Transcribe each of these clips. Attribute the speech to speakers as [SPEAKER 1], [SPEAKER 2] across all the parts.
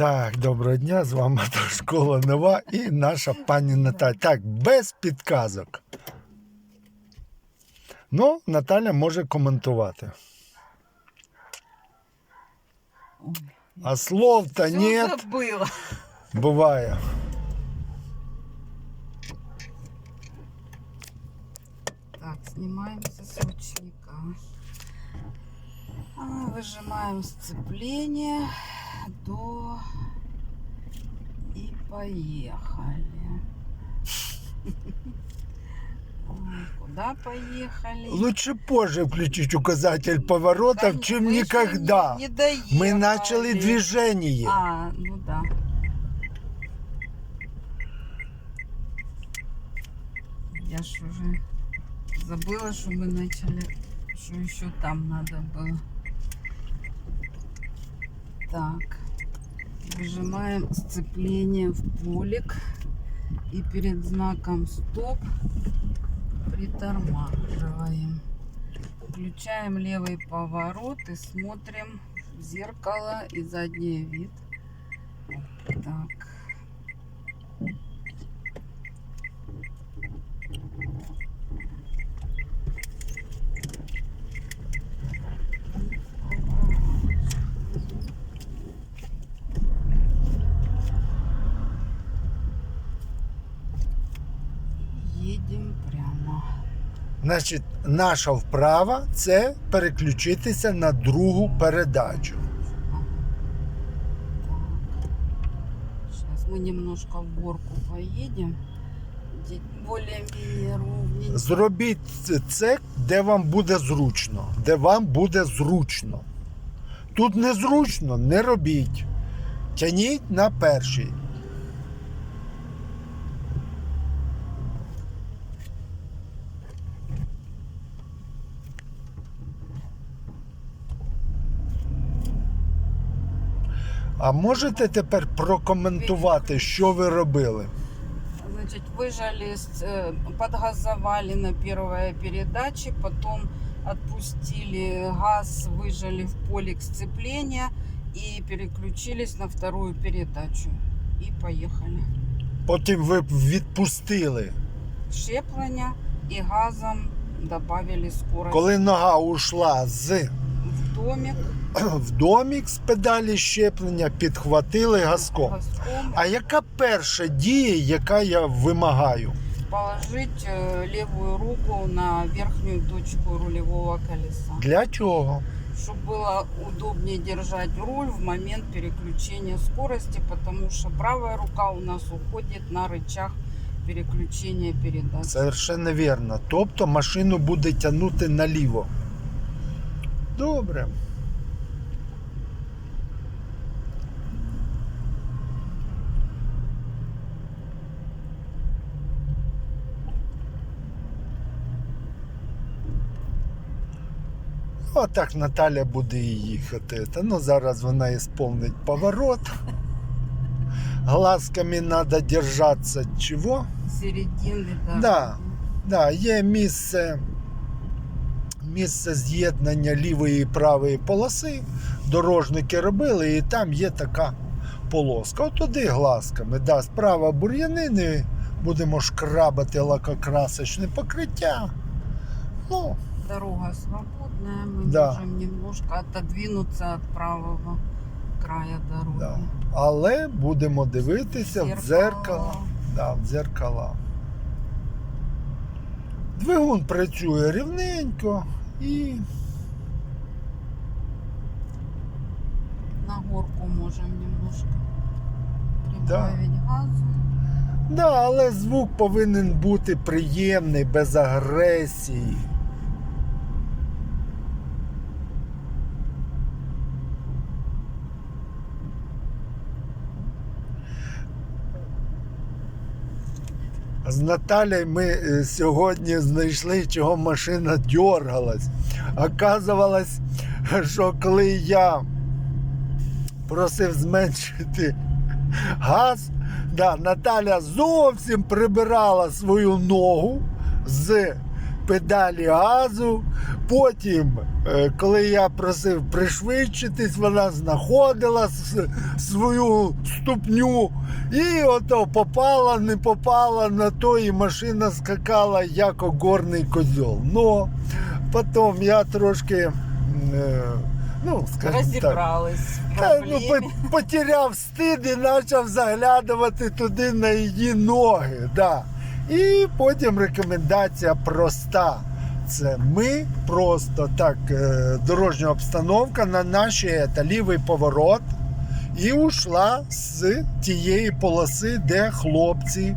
[SPEAKER 1] Так, доброго дня, з вами школа нова і наша пані Наталя. Так, без підказок. Ну, Наталя може коментувати. А слов-то
[SPEAKER 2] ні.
[SPEAKER 1] Буває.
[SPEAKER 2] Так, знімаємося з ручника. Вижимаємо сцеплення. 100 и поехали. Куда поехали?
[SPEAKER 1] Лучше позже включить указатель поворотов,
[SPEAKER 2] да,
[SPEAKER 1] чем никогда.
[SPEAKER 2] Не, не.
[SPEAKER 1] Мы начали движение.
[SPEAKER 2] А, ну да. Я ж уже забыла, что мы начали, что еще там надо было. Так выжимаем сцепление в полик и перед знаком стоп притормаживаем. Включаем левый поворот и смотрим в зеркало и задний вид. Так.
[SPEAKER 1] Значить, наша вправа це переключитися на другу передачу.
[SPEAKER 2] Сейчас мы немножко в горку ровненько.
[SPEAKER 1] Зробіть це, де вам буде зручно. Де вам буде зручно. Тут незручно, не робіть. Тяніть на перший. А можете тепер прокоментувати, що ви робили?
[SPEAKER 2] Значит, выжали, с- э, подгазовали на первой передаче, потом отпустили газ, выжали в полик сцепления и переключились на вторую передачу. И поехали.
[SPEAKER 1] Потім ви відпустили.
[SPEAKER 2] Щеплення и газом добавили скорость
[SPEAKER 1] Коли нога ушла з
[SPEAKER 2] в домик.
[SPEAKER 1] в домік з педалі щеплення, підхватили газком.
[SPEAKER 2] Газком
[SPEAKER 1] А яка перша дія, яка я вимагаю?
[SPEAKER 2] положить э, левую руку на верхнюю точку рулевого колеса.
[SPEAKER 1] Для чого?
[SPEAKER 2] чтобы было удобнее держать руль в момент переключения скорости, потому что правая рука у нас уходит на рычаг переключения передач.
[SPEAKER 1] Совершенно вірно. Тобто машину буде тягнути наліво. Добре. Отак Наталя буде і їхати. Та ну зараз вона ісполнить поворот. Глазками треба держатися чого?
[SPEAKER 2] Середины, да.
[SPEAKER 1] Да. Да, є місце, Місце з'єднання лівої і правої полоси. Дорожники робили, і там є така полоска. От туди глазками. Да, справа бур'янини, будемо шкрабати лакокрасочне покриття. Ну,
[SPEAKER 2] Дорога свободная, мы
[SPEAKER 1] Да.
[SPEAKER 2] можем немножко отодвинуться от правого края дороги.
[SPEAKER 1] да. Але будемо дивитися в дзеркало. Да, в дзеркала. Двигун працює рівненько і
[SPEAKER 2] На горку можемо немножко
[SPEAKER 1] Да.
[SPEAKER 2] прибавить газу.
[SPEAKER 1] Да, але звук повинен бути приємний, без агресії. З Наталією ми е, сьогодні знайшли, чого машина дергалась. Оказувалось, що коли я просив зменшити газ, да, Наталя зовсім прибирала свою ногу з педалі газу. Потім, е, коли я просив пришвидшитись, вона знаходила свою ступню і ото попала, не попала на то, і машина скакала як огорний козьол. Ну, потім я трошки. е, Ну, скажімо так, та, ну, потеряв стид і почав заглядувати туди на її ноги. Да. І потім рекомендація проста. Це ми просто так, е, дорожня обстановка на наші та лівий поворот і ушла з тієї полоси, де хлопці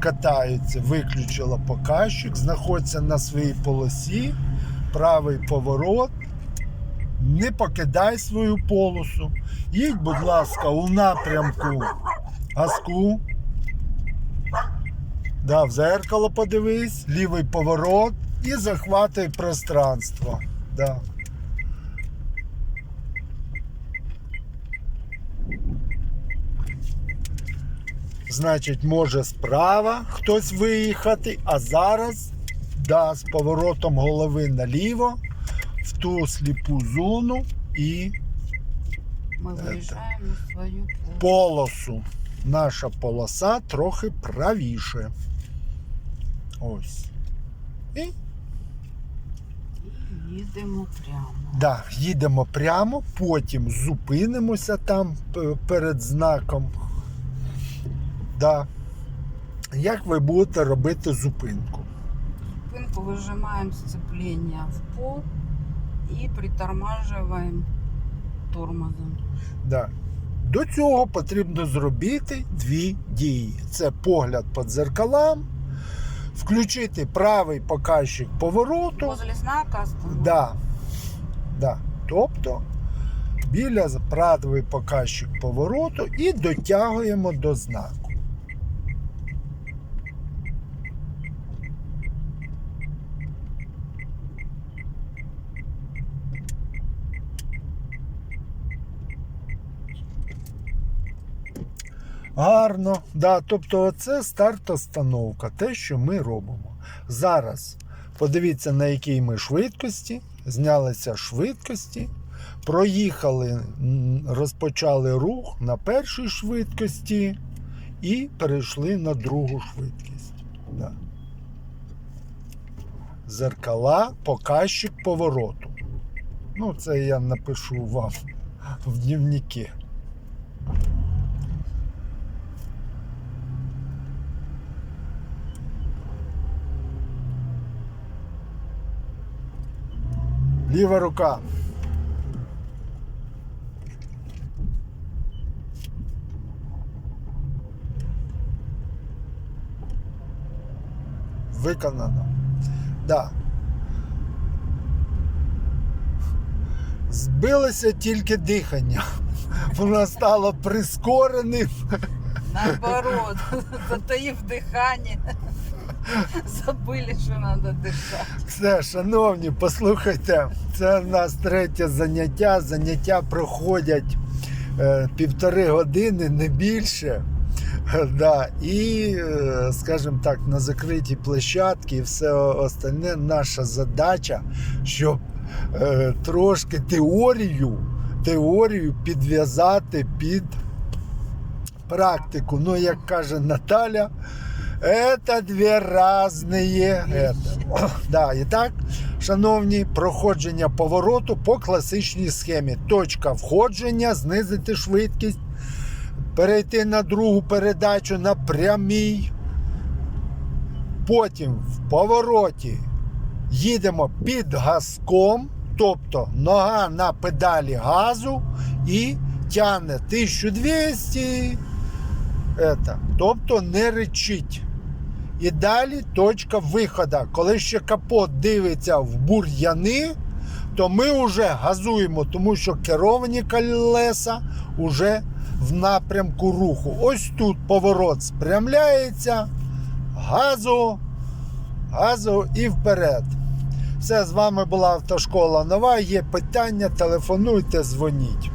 [SPEAKER 1] катаються. Виключила показчик, знаходиться на своїй полосі, правий поворот не покидай свою полосу. Їдь, будь ласка, у напрямку газку. Да, в зеркало подивись, лівий поворот і захватай пространство. Да. Значить, може справа хтось виїхати, а зараз да, з поворотом голови наліво в ту сліпу зону і
[SPEAKER 2] выезжаем на свою полосу.
[SPEAKER 1] полосу. Наша полоса трохи правіше. Ось. І
[SPEAKER 2] Їдемо прямо.
[SPEAKER 1] да, їдемо прямо, потім зупинимося там перед знаком. Да. Як ви будете робити зупинку?
[SPEAKER 2] Спинку выжимаем сцепление в пол и притормаживаем тормозом.
[SPEAKER 1] Да. До цього потрібно зробити дві дії: це погляд по дзеркалам, включити правий показчик повороту.
[SPEAKER 2] Возле знака.
[SPEAKER 1] Да. Да. Тобто біля правий показчик повороту і дотягуємо до знаку. Гарно, да, тобто це старт-остановка, те, що ми робимо. Зараз подивіться, на якій ми швидкості, знялися швидкості, проїхали, розпочали рух на першій швидкості і перейшли на другу швидкість. Да. Зеркала, показчик повороту. Ну, це я напишу вам в дневнике. Ліва рука. Виконано. Да. Збилося тільки дихання. Воно стало прискореним.
[SPEAKER 2] Наоборот, затаив дыхание. Забыли, что надо дышать.
[SPEAKER 1] Все, шановні, послухайте, це в нас третє заняття. Заняття проходять е, півтори години, не більше. Да. І, е, скажімо так, на закритій площадці і все остальне наша задача, щоб е, трошки теорію, теорію підв'язати під практику. Ну, як каже Наталя, це дві різні. Это. Да, і так, шановні, проходження повороту по класичній схемі. Точка входження, знизити швидкість, перейти на другу передачу на прямій. Потім в повороті їдемо під газком, тобто нога на педалі газу і тягне 1200. Это. Тобто не речить. І далі точка виходу. Коли ще капот дивиться в бур'яни, то ми вже газуємо, тому що керовані колеса вже в напрямку руху. Ось тут поворот спрямляється, газу, газу і вперед. Все, з вами була автошкола нова. Є питання, телефонуйте, дзвоніть.